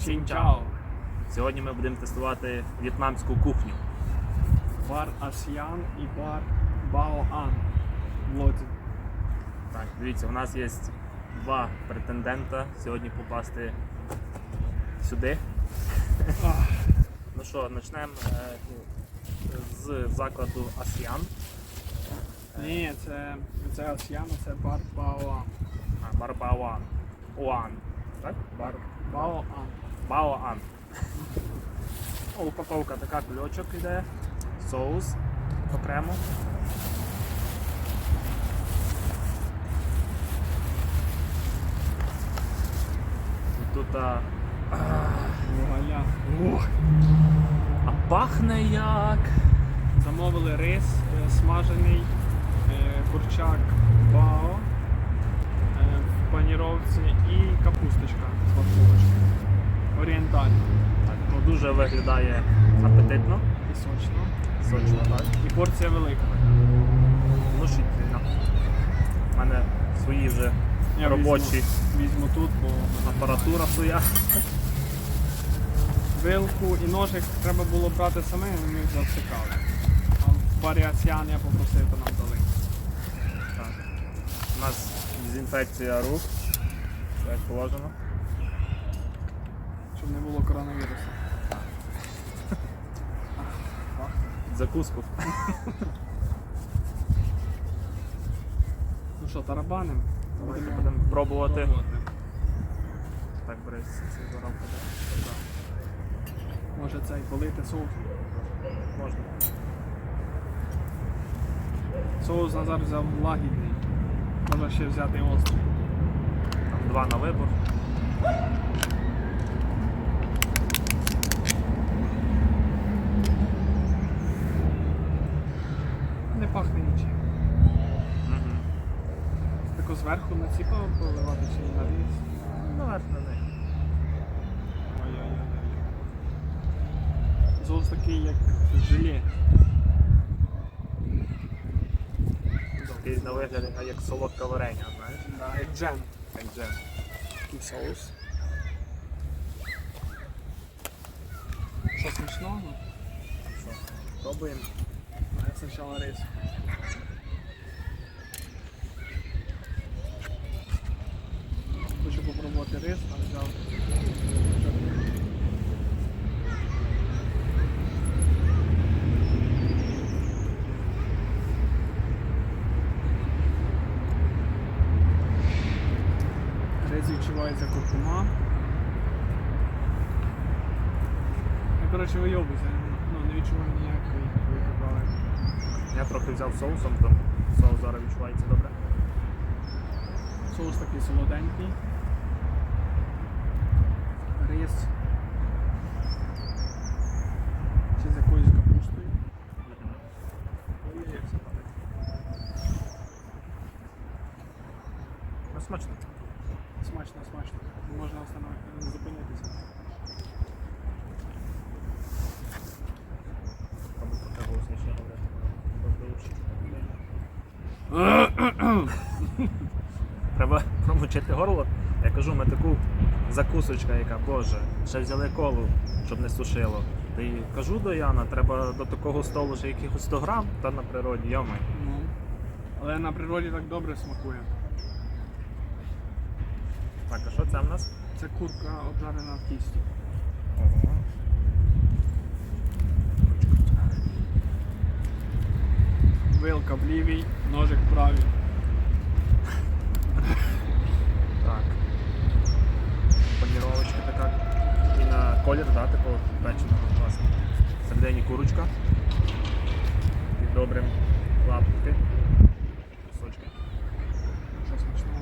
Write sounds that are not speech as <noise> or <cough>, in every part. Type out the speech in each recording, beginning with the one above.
Сінчао. Сьогодні ми будемо тестувати в'єтнамську кухню. Бар Асьян і бар Бао Ан. В Лодзі. Так, дивіться, у нас є два претендента сьогодні попасти сюди. Ах, Ну що, почнемо е, з закладу Асіан. Ні, це, це Асьян, це бар Бао Ан. А, бар Баоан. Уан. Так? Бар Бао Ан. Упаковка така кульочок іде, соус окремо. Тут а, а пахне як. Замовили рис е, смажений, е, курчак Бао е, в паніровці і капусточка з морковочкою. Орієнтальна Так, ну, дуже виглядає апетитно, і сочно. сочно, так. І порція велика. Внушительно. У мене свої вже Я робочі Візьму, візьму тут, бо апаратура своя. Вилку і ножик треба було брати самим, і ми завтикали. А в барі я попросив, то нам дали. Так. У нас дезінфекція рук. Як положено. Щоб не було коронавірусу. Закуску. Ну що, тарабаним? Давайте будемо пробувати. Так, бери цей воровка, да? Може цей полити соус. Можна. Соус Назар взяв лагідний. Можна ще взяти острий. Там два на вибор. Не пахне нічим. Угу. Зверху націпав поливати чи на різ. Наверх на них. Ой-ой-ой. Соус такий, як желе. Такий на вигляд а як солодке варення, знаєш? Да, як джем. Як джем. Такий соус. Що смачного? Що? Пробуємо. Я спочатку рис. Хочу рис, а взяв. Рис відчувається куркума. Я, коротше, вийобуюся, ну, не відчуваю ніякої викопали. Я трохи взяв соусом, то соус зараз відчувається добре. Соус такий солоденький. Рис. Ще з якоюсь капустою. Ой, як це пахне. Ну, смачно. Смачно, смачно. Не Можна остановити, зупинитися. Мабуть, трохи голосніше говорити. <laughs> Треба промочити горло. Я кажу, ми таку закусочка, яка, боже, ще взяли колу, щоб не сушило. Та й кажу до Яна, треба до такого столу ще якихось 100 грам, та на природі, йомай. Ну. Але на природі так добре смакує. Так, а що це в нас? Це курка обжарена в тісті. Ого. Вилка в лівій, ножик в правій. Так. Паніровочка така. І на колір, да, такого печеного класно. Всередині курочка. Під добрим лапки. Кусочки. Що смачного?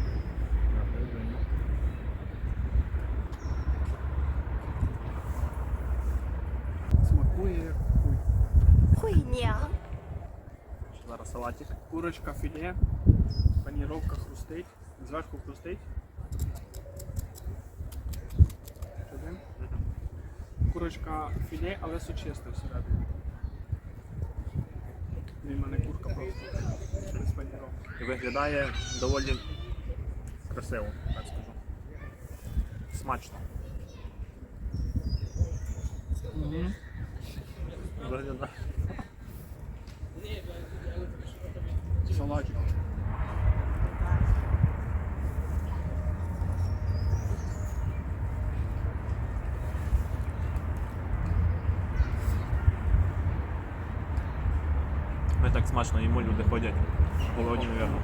Дякую, Женя. Смакує як хуй. 惠娘。 Ще Зараз салатик. Курочка філе, паніровка хрустить, Зверху хрустить. Курочка філе, але сочисте всередині. Він мене курка просто. І виглядає доволі красиво, так скажу. Смачно. Мгм. Виглядає. Салатик. Ми так смачно їмо, люди ходять. Голодні, мабуть.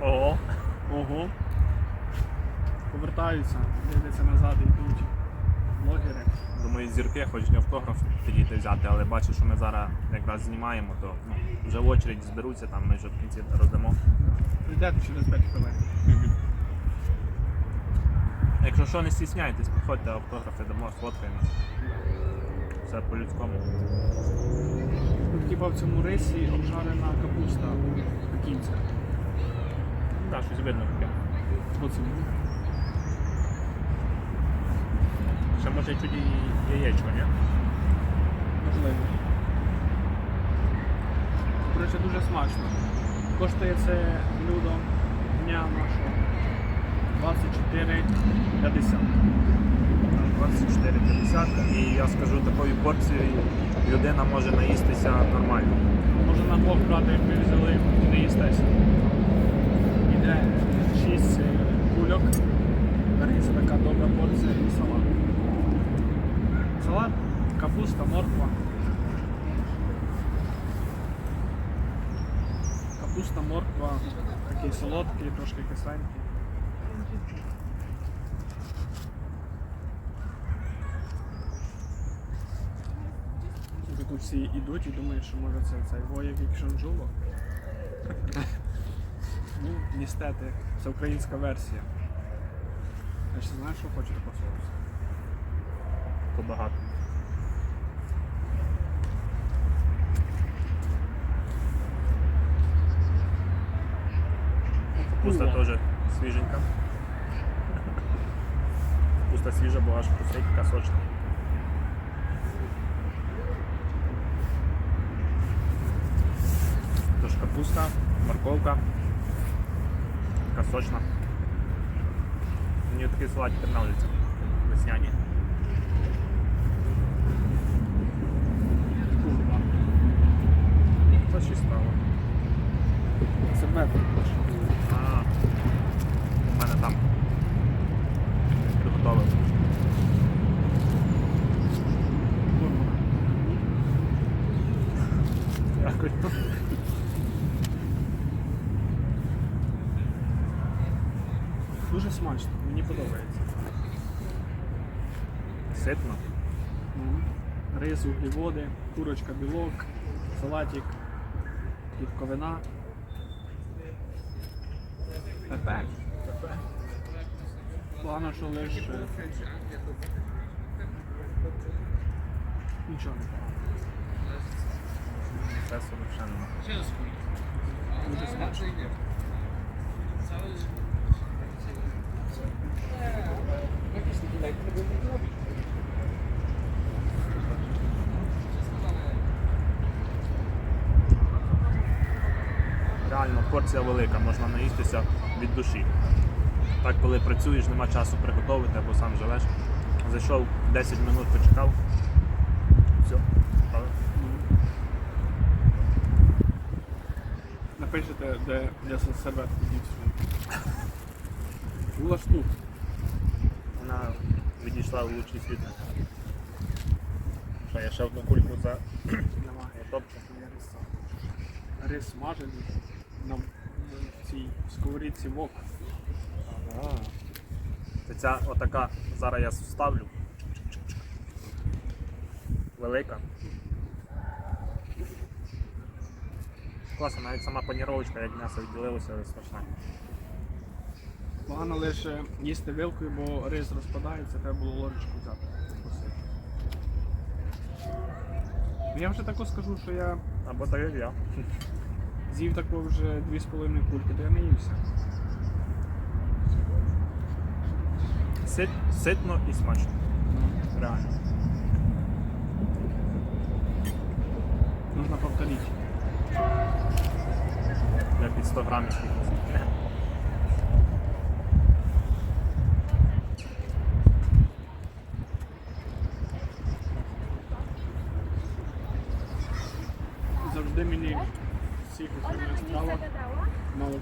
О, Ого. Ого. Повертаються, дивляться назад і йдуть. Блогери. Думаю, зірки хочуть автограф підійти взяти, але бачу, що ми зараз якраз знімаємо, то ну, вже в очередь зберуться, там ми вже в кінці роздамо. Прийдете через 5 хвилин. Якщо що, не стісняйтесь, підходьте автографи, дамо, сфоткаємо. Все по-людському. Тут типа в цьому рисі обжарена капуста пекінська. Так, щось видно таке. Цьому. Ще може чуді і яєчко, ні? Можливо. Коротше, дуже смачно. Коштує це блюдо дня нашого 24,50. 24,50 і я скажу такою порцією людина може наїстися нормально. Може на двох брати, як ми взяли, не їстеся. Іде 6 кульок. Рис така добра порція і салат. Салат, капуста, морква. Капуста, морква, такий солодкий, трошки кисленький. І Тут всі йдуть і думають, що може це цей воєк і кшанджуло. Ну, ністети, це українська версія. Я ще знаєш, що хочу такого соусу? Побагато. Капуста теж свіженька. Капуста свіжа, бо аж хрустить, така сочна. Капуста, морковка, така сочна. Мені такий салатик нравиться. Весняні. Це щось стало. Це метр. Рис, углеводи, курочка, білок, салатик, клітковина. Перфект. Погано, що лише нічого не. Це совершенно. Дуже смачно. Реально порція велика, можна наїстися від душі. Так, коли працюєш, нема часу приготувати або сам живеш. Зайшов 10 минут, почекав. Все. Напишете, де для себе. Була ж тут. Вона відійшла у лучший світ. Що, я ще одну кульку за Немає. <clears throat> Рис смажений на цій сковорідці вок. Це ця отака, зараз я вставлю. Велика. Класно, навіть сама паніровочка, як м'ясо відділилося, страшна. Погано лише їсти вилкою, бо рис розпадається, треба було ложечку взяти. Ну, Я вже тако скажу, що я Або так як я. З'їв тако вже 2,5 кульки, то я наївся. Сит, ситно і смачно. Реально. Нужно повторити. Я під 100 грамів.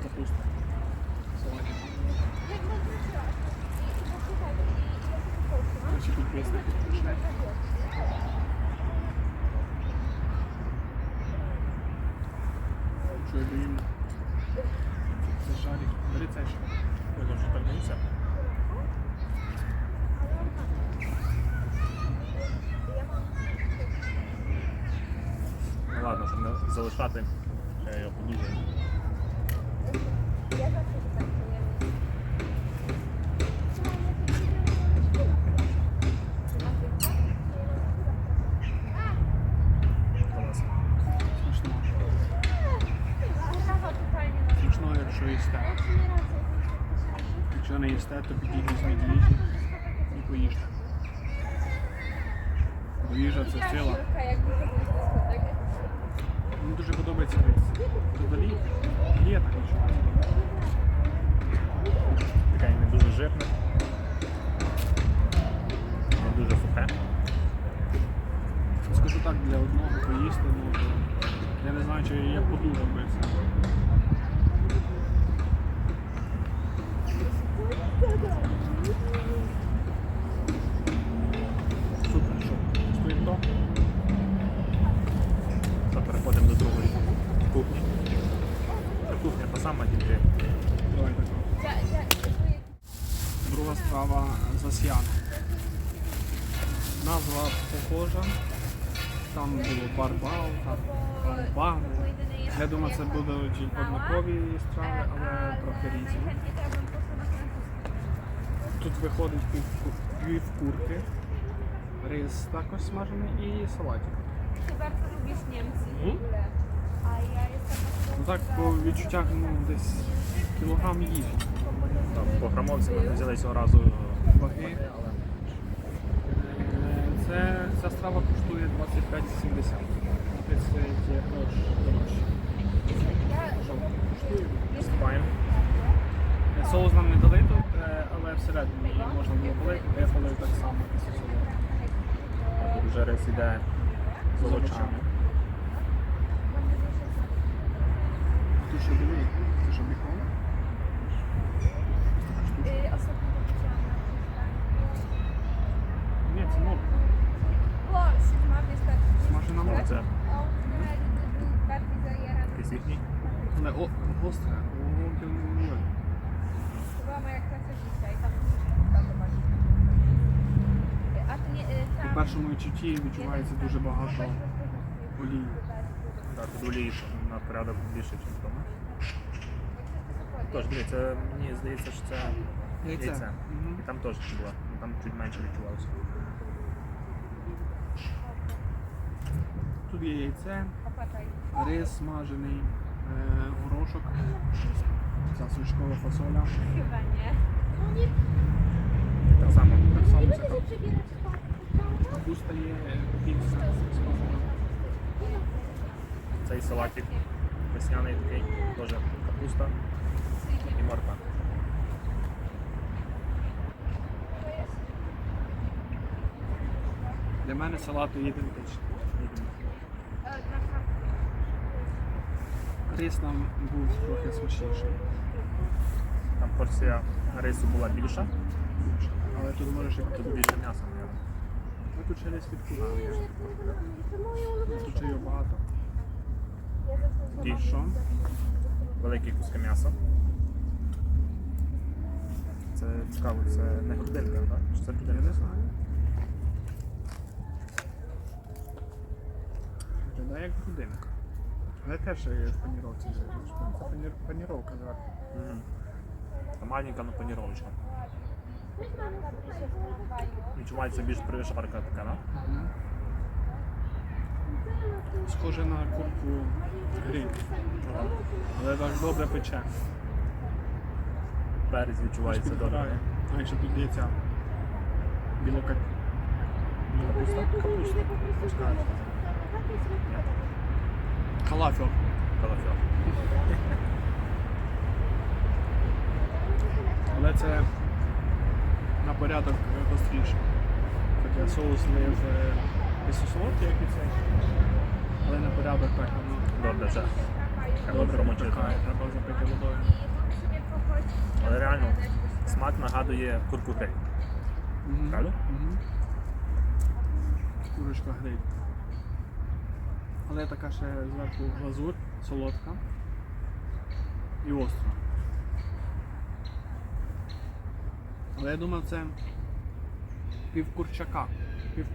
капуста. Салатик. Наші підписники пішли. Що я доїм? Це шарик. Бери цей ще. Ой, не. Ну ладно, щоб не залишати, страви, але трохи різні. Тут виходить пів, пів курки, рис також смажений і салатик. Ty bardzo lubisz Mhm. jestem Ну так по відчуттях ну, десь кілограм їжі. там, по грамовці ми взяли цього разу Ваги. але Е, Це, ця страва коштує 25,70. Це є гроші? Вступаємо. Соус нам не дали тут, е, але всередині її можна було полити, я полив так само після цього. Вже рис іде з овочами. Ти що диви? Це що бікон? y, ostatnio to widziałam na przystani. Ні, це морква. Borsz, ma wystarczyć. Смажена Ну, морква. це On generalnie był bardziej zajarany. якийсь їхній. Але о, гостре. О, ой. To tam bardzo A to nie, y, У першому відчутті відчувається дуже багато олії. Так, тут олії на порядок більше, ніж вдома. Тож, дивіться, мені здається, що це Яйце. яйце. І там теж було, там чуть менше відчувалося. Тут є яйце. Рис смажений, е, горошок, ця сушкова фасоля. Chyba nie. Так само. Так само капуста є піца смажена. Цей салатик весняний такий, теж капуста і морква. Для мене салати ідентичні. E, na kartę. Рис нам був трохи смачніший. Там порція рису була більша, Але тут можеш і тут більше м'яса. Ну, тут ще рис. Тут ще його багато. Що? великі куски м'яса. Це цікаво, це не грудинка, так? Чи це Я не знаю. Виглядає як будинок. Але теж є в паніровці. Це пані- паніровка зверху. Мгм. Та маленька, але паніровочка. Відчувається більш пришарка така, да? Схоже на курку гриль. Але так добре пече. Перець відчувається добре. Підгорає. А ще тут є ця білока... Капуста? Капуста. Пускай. Ні? Калафел. Калафіл. <laughs> Але це на порядок гостріше. Хоча соус не в солодкий, як і цей. Але на порядок так воно Добре, вже. Треба Добре промочити. треба запити водою. Opowiadać, bo Смак нагадує курку гриль. Мгм. Курочка гриль. Але така ще зверху глазурь, солодка і остра. Але я думав, це пів курчака, пів.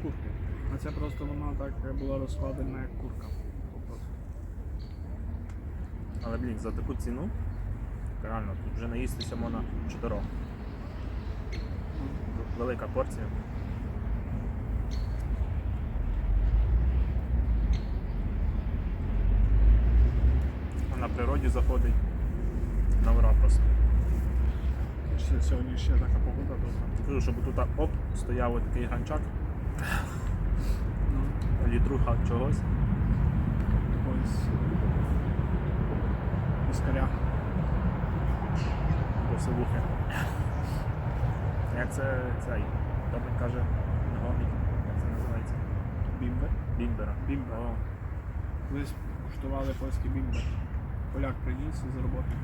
А це просто вона так була розкладена як курка. Але блін, за таку ціну реально тут вже наїстися можна чотирьох. Велика порція. Природі заходить на просто. Ще Сьогодні ще така погода добра. Кажу, щоб тут оп, стояв такий ганчак, Ну, літруха чогось. ось. Іскаря. Посивухи. Як це цей? Мені каже, не як це називається? Бімбер. Бімбера. Бімбер. О, Колись куштували польський бімбер. Поляк приніс з роботи.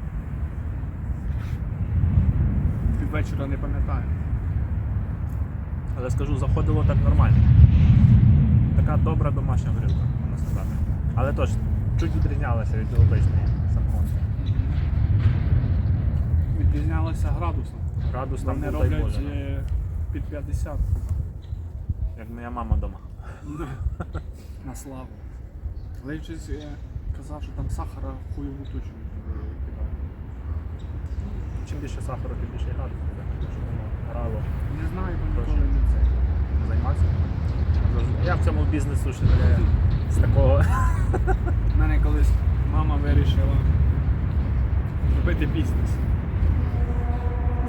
Піввечора не пам'ятаю. Але скажу, заходило так нормально. Така добра домашня грилка, можна сказати. Але теж чуть відрізнялася від обичної самогонки. Відрізнялося градусом. Градус там Вони був, дай роблять Боже. ну. е, під 50 Як моя мама вдома. <laughs> на славу. Але щось е, казав, що там сахара хуйову тучу кидає. Чим більше сахару, тим більше градус. Щоб воно грало, Не знаю, бо ніколи не це. займатися. Я в цьому бізнесу ще не з такого. У мене колись мама вирішила зробити бізнес.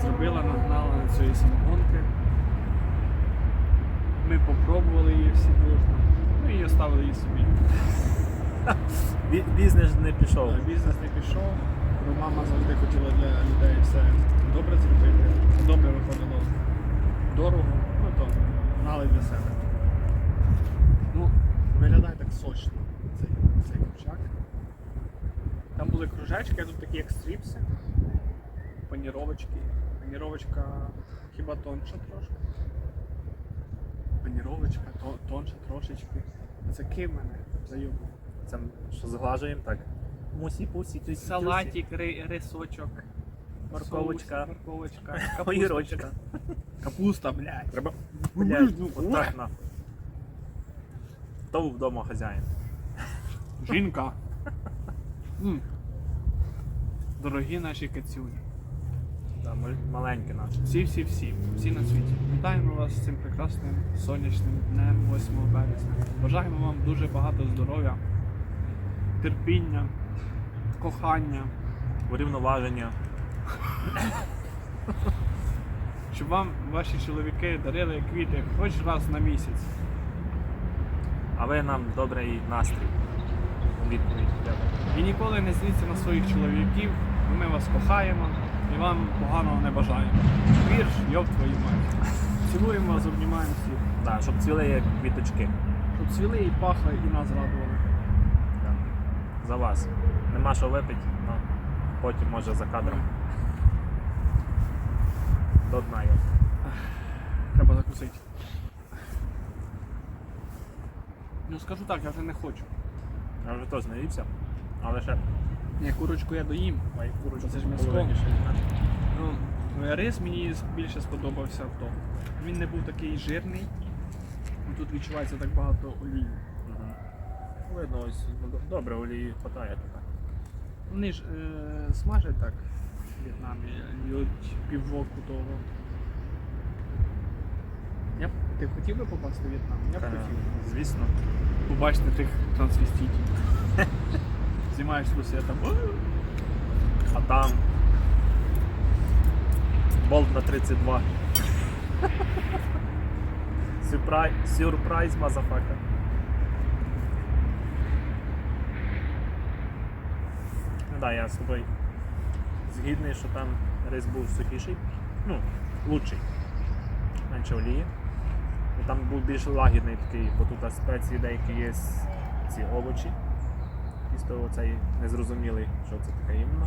Зробила, нагнала на цієї самогонки. Ми попробували її всі дружно. Ну і оставили її собі. Бі- Бізнес не пішов. Але Бізнес не пішов, бо мама завжди хотіла для людей все добре зробити. Добре виходило дорого, ну то гнали для себе. Ну, виглядає так сочно цей, цей ковчак. Там були кружечки, а тут такі як стріпси, паніровочки. Паніровочка хіба тонша трошки. Паніровочка то, тонша трошечки. Це ким мене зайобував. Це що зглажуємо так. Мусі, пусі, тюсі. Салатик, ри- рисочок, Морковочка. соус, морковочка, <laughs> капусточка. Капуста, блядь. Треба. Блядь, Блядь, ну, отак на. Хто вдома хазяїн? <laughs> Жінка. <laughs> М. Дорогі наші кацюні. Да, мал- маленькі наші. Всі, всі, всі, всі на світі. Вітаємо вас з цим прекрасним сонячним днем 8 березня. Бажаємо вам дуже багато здоров'я, терпіння, кохання, Урівноваження. щоб вам ваші чоловіки дарили квіти хоч раз на місяць. А ви нам добрий настрій. Відповідь. І ніколи не зліться на своїх чоловіків, ми вас кохаємо і вам поганого не бажаємо. Вірш, йоб твою мать. Цілуємо вас, обнімаємо всіх. Да, щоб цвіли як квіточки. Щоб цвіли і пахли, і нас радували. За вас. Нема що випити, ну потім може за кадром. До дна його. Треба закусити. Ну скажу так, я вже не хочу. Я вже теж наївся, але ще Ні, курочку я доїм. мої курочки. Це ж м'ясо. Ну, рис мені більше сподобався тому. Він не був такий жирний. Тут відчувається так багато олії. Видно, ось ну, добре, олії хватає тут. Вони ж е, смажать так в В'єтнамі, льють півроку того. Я б, ти хотів би попасти в В'єтнам? Я б Е, хотів. Звісно. Побачити тих трансвеститів. <laughs> Знімаєш труси, там. «О!» А там болт на 32. <laughs> Сюрприз, сюрприз, мазафака. Да, я з тобою згідний, що там рис був сухіший. Ну, лучший. Менше олії. І там був більш лагідний такий, бо тут спеції деякі є ці овочі, і замість того цей незрозумілий, що це таке іменно,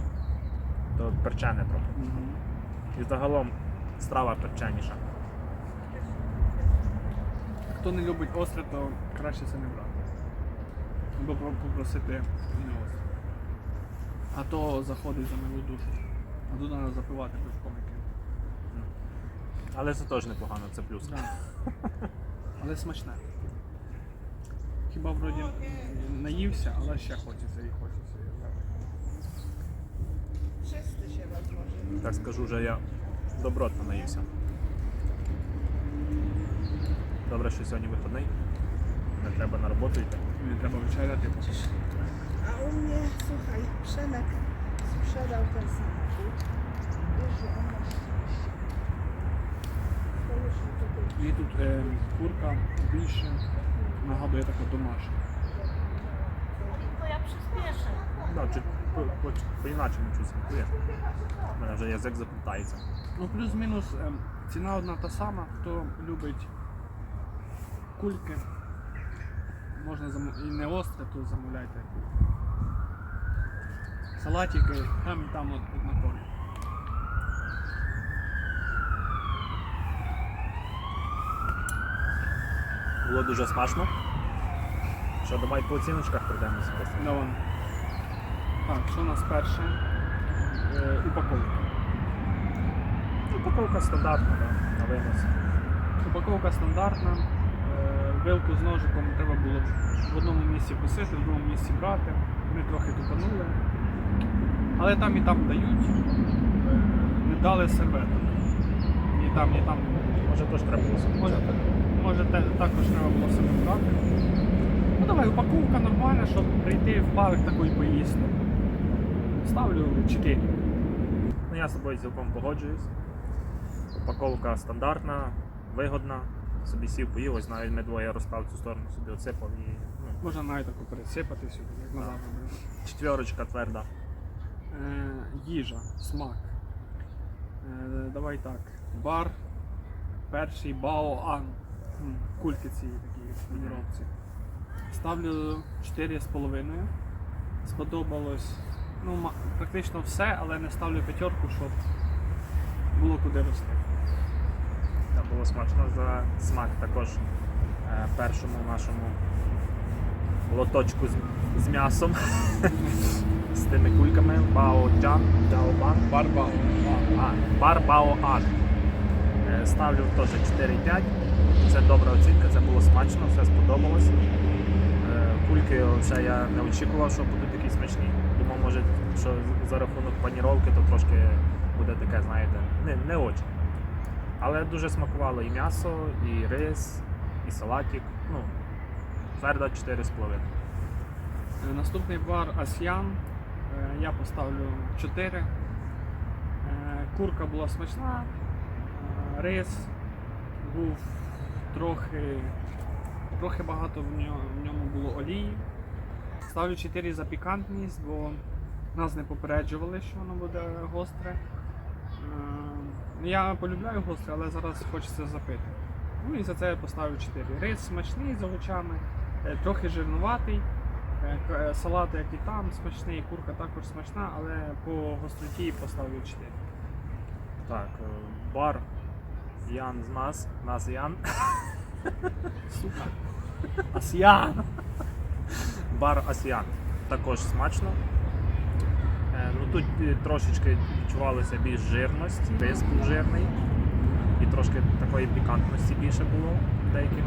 то перчене трохи. І загалом страва перченіша. Хто не любить остре, то краще це не брати. Або про- попросити. А то заходить за милу душу. А тут треба запивати пивком яким. Але це теж непогано, це плюс. Да. Але смачне. Хіба вроді наївся, але ще хочеться і хочеться. Wszyscy się rozłożyli. Так скажу, вже я добротно наївся. Добре, що сьогодні вихідний. Не треба на роботу йти. Мені треба вечеряти. A u mnie, słuchaj, Przemek sprzedał ten samochód. Wiesz, że on ma szczęście. Mi tutaj І тут е, курка більше нагадує таку домашню. To ja przyspieszę. Да, чуть по, по, по-іначому чуть смакує. У мене вже язик заплутається. Ну, плюс-мінус е, ціна одна та сама, хто любить кульки. Можна замов... і не остре, то замовляйте. Салатики там і там от однакові. Було дуже смачно. Що, давай по оціночках пройдемося просто. Давай. Так, що у нас перше? Е, упаковка. Упаковка стандартна, да, на винос. Упаковка стандартна. Е, Вилку з ножиком треба було в одному місці косити, в другому місці брати. Ми трохи тупанули. Але там і там дають. Не дали серветок. Ні там, ні там. Може теж треба було собі Може, може те- також треба було себе брати. Ну давай, упаковка нормальна, щоб прийти в парк такий поїсти. Ставлю 4. Ну, я з собою цілком погоджуюсь. Упаковка стандартна, вигодна. Собі сів, поїв, ось навіть ми двоє розстав цю сторону, собі оципав і ну, Можна навіть таку пересипати сюди, як назад. Четверочка тверда. Е, їжа, смак. Е, давай так. Бар. Перший Баоан. Кульки ці такі в. Ставлю 4,5. Сподобалось ну, практично все, але не ставлю п'ятерку, щоб було куди рости. Там було смачно за смак також е, першому нашому лоточку з, з м'ясом. <laughs> з тими кульками. Бао Джан, Джао Бан. Бар Баоан. А, бар Бао Ан. Е, Ставлю теж 4,5. Це добра оцінка, це було смачно, все сподобалось. Е, Кульки вже я не очікував, що будуть такі смачні. Думав, може, що за рахунок паніровки, то трошки буде таке, знаєте, не, не очень. Але дуже смакувало і м'ясо, і рис, і салатик. Ну, тверда 4,5. Е, Наступний бар Асьян. Е, Я поставлю 4. Е, Курка була смачна. Е, Рис був трохи, трохи багато в ньому, в ньому було олії. Ставлю 4 за пікантність, бо нас не попереджували, що воно буде гостре. Я полюбляю гостре, але зараз хочеться запити. Ну і за це я поставлю 4. Рис смачний з овочами, трохи жирнуватий. Е, е, Салат, як і там, смачний, курка також смачна, але по гостроті поставлю 4. Так, е, бар Ян з нас, нас Ян. Сука. Асьян! Бар Асіан. Також смачно. Ну, тут трошечки відчувалося більш жирності, був жирний. І трошки такої пікантності більше було в деяких.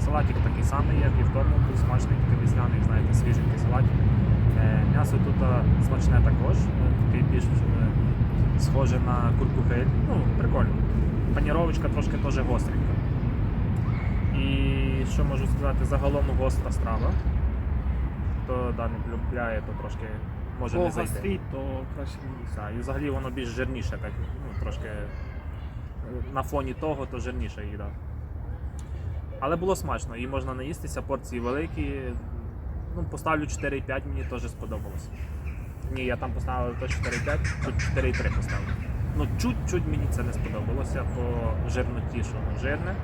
Салатик такий самий, як і в тому, був смачний, такий весняний, знаєте, свіженький салатик. Е, М'ясо тут е, смачне також, е, такий більш схоже на курку. Ну, прикольно. Паніровочка трошки теж гостренька. І що можу сказати, загалом гостра страва. Хто да, не полюбляє, то трошки може По не зайти. гострій, то краще не їсти. Так, і взагалі воно більш жирніше, так, ну, трошки на фоні того, то жирніша їда. Але було смачно, і можна наїстися, порції великі. Ну, поставлю 4,5, мені теж сподобалось. Ні, я там поставив то 4,5, тут 4,3 поставив. Ну, чуть-чуть мені це не сподобалося по жирноті, що воно жирне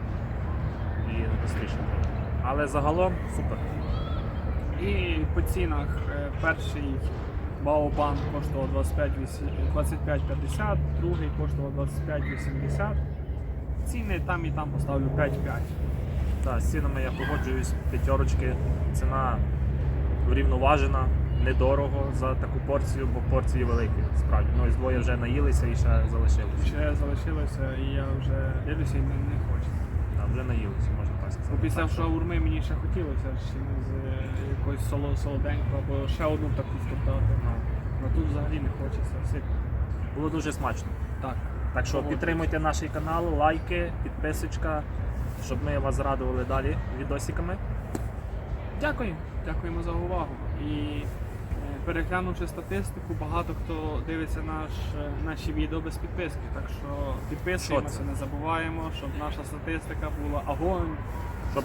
і гостріше. Але загалом супер. І по цінах е, перший Баобан коштував 25 25,50, другий коштував 25,80. Ціни там і там поставлю 5,5. Так, з цінами я погоджуюсь, п'ятерочки, ціна врівноважена, недорого за таку порцію, бо порції великі, справді. Ну, ось двоє вже наїлися і ще залишилося. Ще залишилося, і я вже дивлюся і не, не хочу. Так, вже наїлися, можна так сказати. Бо після Так, що- шаурми мені ще хотілося ще з е, якоюсь соло, солоденького або ще одну таку втоптати. Ну, А тут взагалі не хочеться. Всі... було дуже смачно. Так. Так що Погоджуюсь. підтримуйте наш канал, лайки, підписочка, щоб ми вас радували далі відосиками. Дякую. Дякуємо за увагу. І е, переглянувши статистику, багато хто дивиться наш, е, наші відео без підписки. Так що підписуємося, не забуваємо, щоб наша статистика була огонь. Щоб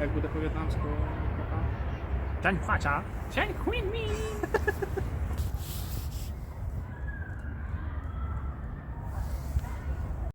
Як буде по-в'єтнамську кота? Чань Хача! Чань хуй мі!